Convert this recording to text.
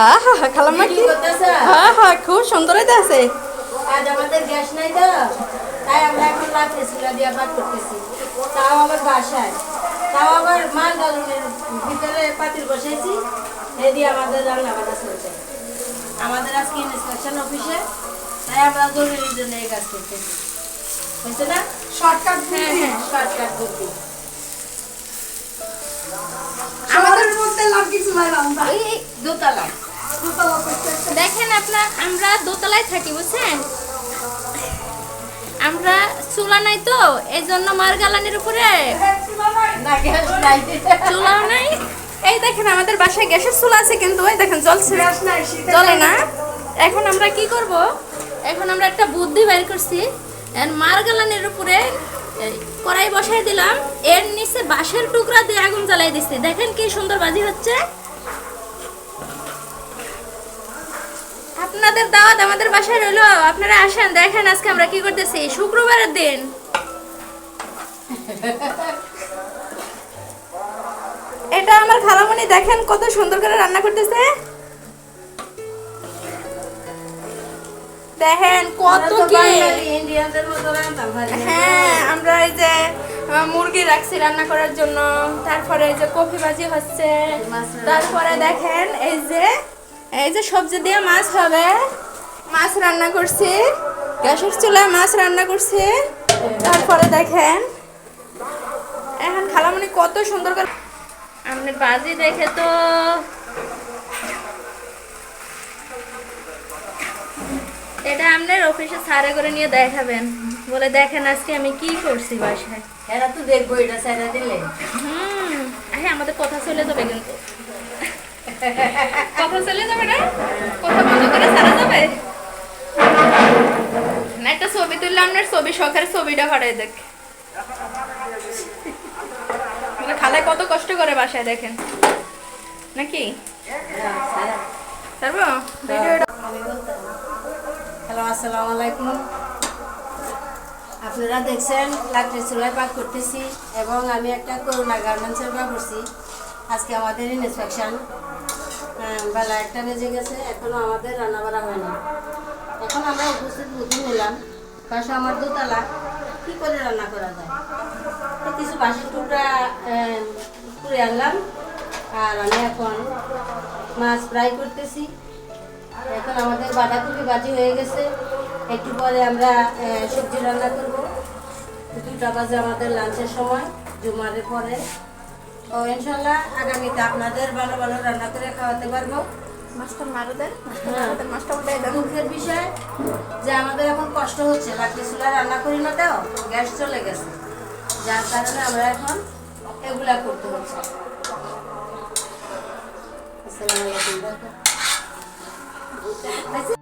আহা খালাম্মা কি হ্যাঁ হ্যাঁ খুব সুন্দর আছে। আজ আমাদের গ্যাস নাই তো তাই আমরা এখন রাত্রে চুলা দিয়ে ভাত করতেছি। তাও আবার বাসায়। তাও আবার মাল গালুনের ভিতরে পাতিল বসাইছি এ দিয়ে আমাদের রান্না বান্না চলছে। আমাদের আজকে ইন্সপেকশন অফিসে তাই আমরা জরুরির জন্য এই কাজ করতেছি। হয়েছে না? শর্টকাট হ্যাঁ হ্যাঁ শর্টকাট বুদ্ধি আমাদের মধ্যে লাভ কিছু নাই দোতলা। দেখেন আপনার, আমরা দোতলায় থাকি, বুঝছেন? আমরা চুলা নাই তো এই জন্য মার গালানির উপরে। চুলাও নাই। এই দেখেন, আমাদের বাসায় গ্যাসের চুলা আছে কিন্তু ওই দেখেন, জ্বলছে। চলে না। এখন আমরা কি করব? এখন আমরা একটা বুদ্ধি বের করছি। মার গালানির উপরে কড়াই বসাই দিলাম। এর নিচে বাঁশের টুকরা দিয়ে আগুন জ্বালাই দিচ্ছি দেখেন কি সুন্দর বাজি হচ্ছে। আপনাদের দাওয়াত আমাদের বাসায় রইল। আপনারা আসেন দেখেন আজকে আমরা কি করতেছি। শুক্রবারের দিন। এটা আমার খালামণি দেখেন কত সুন্দর করে রান্না করতেছে। দেখেন কত কি। হ্যাঁ আমরা এই যে মুরগি রাখছি রান্না করার জন্য। তারপরে এই যে কফি ভাজি হচ্ছে। তারপরে দেখেন এই যে এই যে সবজি দিয়ে মাছ হবে। মাছ রান্না করছি। গ্যাসের চুলায় মাছ রান্না করছি। তারপরে দেখেন। এখন খালামণি কত সুন্দর করে আপনি বাজি দেখে তো এটা আপনার অফিসে সারে করে নিয়ে দেখাবেন। বলে দেখেন আজকে আমি কি করছি বাসায়। এরা তো দেখব এটা সাইডা দিলে। হুম আরে আমাদের কথা চলে যাবে কিন্তু। কথা চলে যাবে না? কথা বন্ধ করে সারা যাবে? না একটা ছবি তুললে আপনার ছবি, শখের ছবিটা ফাটাই দেখ। মানে খালায় কত কষ্ট করে বাসায় দেখেন। নাকি? তারপর হ্যালো, আসসালামু আলাইকুম। আপনারা দেখছেন লাকড়ি চুলায় পাক করতেছি এবং আমি একটা করোনা গার্মেন্টসের বা আজকে আমাদের ইন্সপেকশন বেলা একটা বেজে গেছে, এখনও আমাদের রান্না বাড়া হয়নি। এখন আমরা উপস্থিত বুদ্ধি নিলাম পাশে আমার দোতলা, কী করে রান্না করা যায়? তো কিছু বাসের টুকরা করে আনলাম, আর আমি এখন মাছ ফ্রাই করতেছি। এখন আমাদের বাঁধাকপি বাজি হয়ে গেছে। একটু পরে আমরা সবজি রান্না করব। দুটা বাজে আমাদের লাঞ্চের সময় জুমারের পরে। তো ইনশাল্লাহ আগামীতে আপনাদের ভালো ভালো রান্না করে খাওয়াতে পারব। মাস্টার মারো দেন। হ্যাঁ। মাস্টার উঠে বিষয় যে আমাদের এখন কষ্ট হচ্ছে লাকড়ি চুলা রান্না করি না তো গ্যাস চলে গেছে। যার কারণে আমরা এখন এগুলা করতে হচ্ছে। আসসালামু আলাইকুম।